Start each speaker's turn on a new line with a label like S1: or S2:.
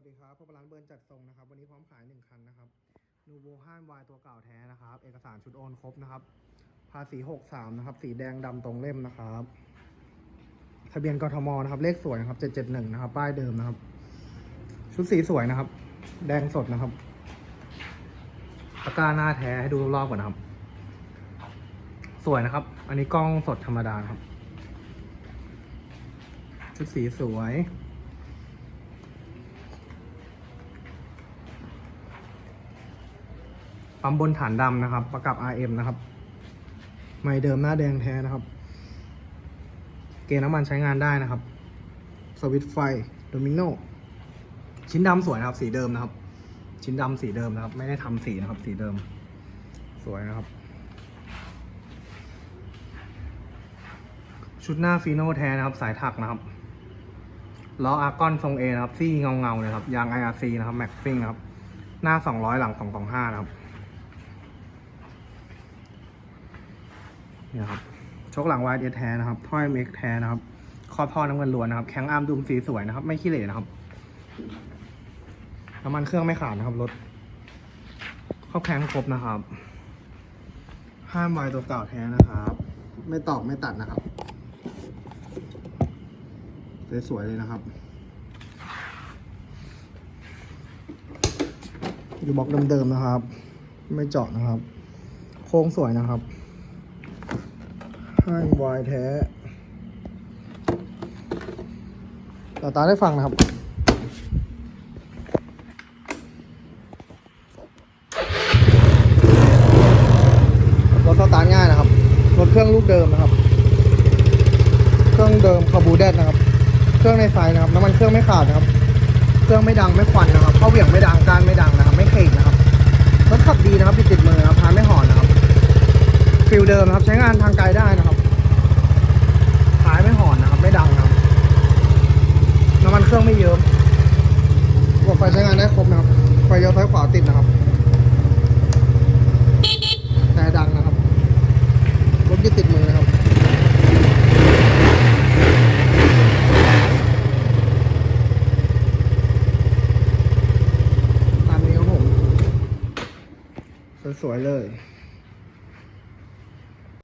S1: วัสดีครับพบกับร้านเบิร์นจัดทรงนะครับ วันนี้พร้อมขายหนึ่งคันนะครับนูโวห้านวายตัวเก่าแท้นะครับ เอกสารชุดโอนครบนะครับ ภาษีหกสามนะครับ สีแดงดำตรงเล่มนะครับ ทะเบียนกทมนะครับ เลขสวยนะครับเจ็ดเจ็ดหนึ่งนะครับ ป้ายเดิมนะครับ ชุดสีสวยนะครับ แดงสดนะครับตะกร้าหน้าแท้ให้ดูรอบๆก่อนนะครับ สวยนะครับ อันนี้กล้องสดธรรมดาครับ ชุดสีสวย ปั๊มบนฐานดำนะครับ ประกับ RM นะครับ ไม่เดิมหน้าแดงแท้นะครับ เกณฑ์น้ำมันใช้งานได้นะครับ สวิตไฟโดมิโนชิ้นดำสวยนะครับ สีเดิมนะครับ ชิ้นดำสีเดิมนะครับ ไม่ได้ทำสีนะครับ สีเดิม สวยนะครับ ชุดหน้าฟีโนแท้นะครับ สายถักนะครับล้ออาร์กอนทรงเอนะครับซี่เงาเงาๆนะครับยาง IRC นะครับแม็กซิ่งนะครับ หน้า 200 หลัง 225 นะครับ นี่ครับชกหลังวายเอแท้นะครับถ้อยเมกแท้นะครับคอท่อน้ำเงินล้วนนะครับแข็งอาร์มดุมสีสวยนะครับ ไม่ขี้เหร่นะครับน้ำมันเครื่องไม่ขาดนะครับรถครอบแข็งครบนะครับ ห้ามวายตัวเก่าแท้นะครับ ไม่ตอกไม่ตัดนะครับสวยๆเลยนะครับอยู่บล็อกเดิมๆนะครับ ไม่เจาะนะครับ โค้งสวยนะครับ ห้างวายแท้ต่อตาได้ฟังนะครับ รถสตาร์ทง่ายนะครับ รถเครื่องลูกเดิมนะครับ เครื่องเดิมคาบูเดนนะครับ เครื่องในไฟนะครับ น้ำมันเครื่องไม่ขาดนะครับ เครื่องไม่ดังไม่ควันนะครับ เข้าเหวี่ยงไม่ดังการไม่ดังนะครับ ไม่เคกนะครับ รถขับดีนะครับติดติดมือนะครับพาไม่หอนนะครับ ฟิลเดิมนะครับ ใช้งานทางไกลได้นะครับ ท้ายไม่หอนนะครับ ไม่ดังนะครับ น้ำมัน เครื่องไม่เยิ้มระบบไฟใช้งานได้ครบนะครับ ไฟเลี้ยวซ้ายขวาติดนะครับแต่ดังนะครับ รถยึดติดมือนะครับตามนี้ครับผม สวยๆเลย